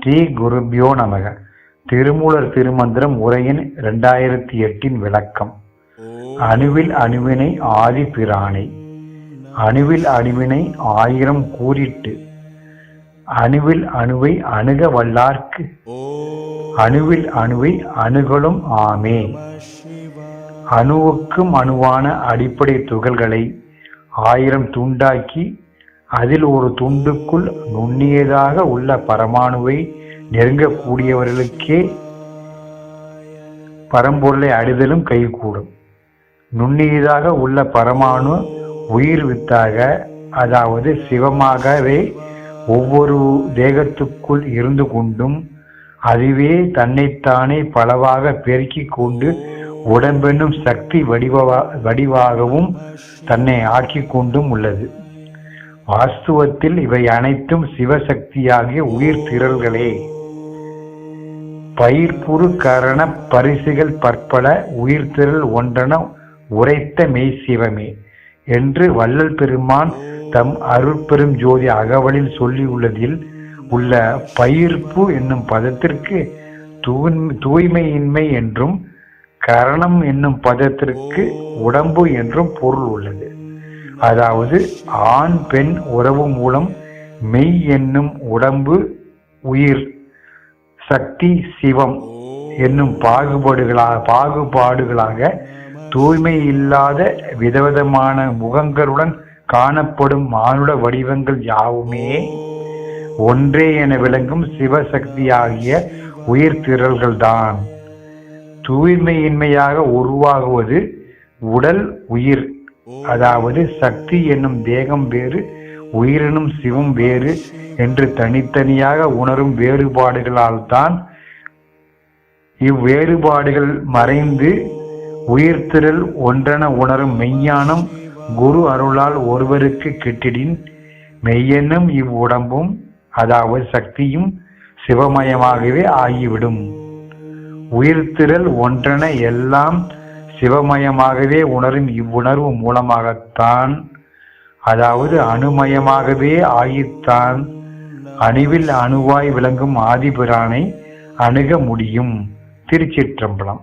ஸ்ரீ குருபியோ நமக. திருமூலர் திருமந்திரம் உரையின் இரண்டாயிரத்தி எட்டின் விளக்கம். அணுவில் அணுவினை ஆதி பிரானை அணுவில் அணுவினை ஆயிரம் கூறிட்டு. அணுவில் அணுவை அணுக வல்லார்க்கு. அணுவில் அணுவை அணுகலும் ஆமே. அணுவுக்கும் அணுவான அடிப்படை துகள்களை ஆயிரம் துண்டாக்கி அதில் ஒரு துண்டுக்குள் நுண்ணியதாக உள்ள பரமாணுவை நெருங்கக்கூடியவர்களுக்கே பரம்பொருளை அடைதலும் கைகூடும். நுண்ணியதாக உள்ள பரமாணு உயிர் வித்தாக அதாவது சிவமாகவே ஒவ்வொரு தேகத்துக்குள் இருந்து கொண்டும் அதுவே தன்னைத்தானே பலவாக பெருக்கிக் கொண்டு உடம்பெனும் சக்தி வடிவா வடிவாகவும் தன்னை ஆக்கிக் கொண்டும் உள்ளது. வாஸ்துவத்தில் இவை அனைத்தும் சிவசக்தியாகிய உயிர் திரள்களே. பயிர்புறு கரண பரிசுகள் பற்பல உயிர்த்திரள் ஒன்றென உரைத்த மெய் சிவமே என்று வள்ளல் பெருமான் தம் அருட்பெரும் ஜோதி அகவலில் சொல்லியுள்ளதில் உள்ள பயிர்ப்பு என்னும் பதத்திற்கு தூய்மையின்மை என்றும் கரணம் என்னும் பதத்திற்கு உடம்பு என்றும் பொருள் உள்ளது. அதாவது ஆண் பெண் உறவு மூலம் மெய் என்னும் உடம்பு உயிர் சக்தி சிவம் என்னும் பாகுபாடுகளாக பாகுபாடுகளாக தூய்மை இல்லாத விதவிதமான முகங்களுடன் காணப்படும் மானுட வடிவங்கள் யாவுமே? ஒன்றே என விளங்கும் சிவசக்தியாகிய உயிர் திரள்கள்தான் தூய்மையின்மையாக உருவாகுவது உடல் உயிர். அதாவது சக்தி என்னும் தேகம் வேறு உயிரினும் சிவம் வேறு என்று தனித்தனியாக உணரும் வேறுபாடுகளால் தான் இவ்வேறுபாடுகள் மறைந்து உயிர்த்திரள் ஒன்றென உணரும் மெய்ஞானம் குரு அருளால் ஒருவருக்கு கிட்டிடின் மெய்யென்னும் இவ்வுடம்பும் அதாவது சக்தியும் சிவமயமாகவே ஆகிவிடும். உயிர்த்திரள் ஒன்றென எல்லாம் சிவமயமாகவே உணரும் இவ்வுணர்வு மூலமாகத்தான் அதாவது அணுமயமாகவே ஆகித்தான் அணுவில் அணுவாய் விளங்கும் ஆதிபிரானை அணுக முடியும். திருச்சிற்றம்பலம்.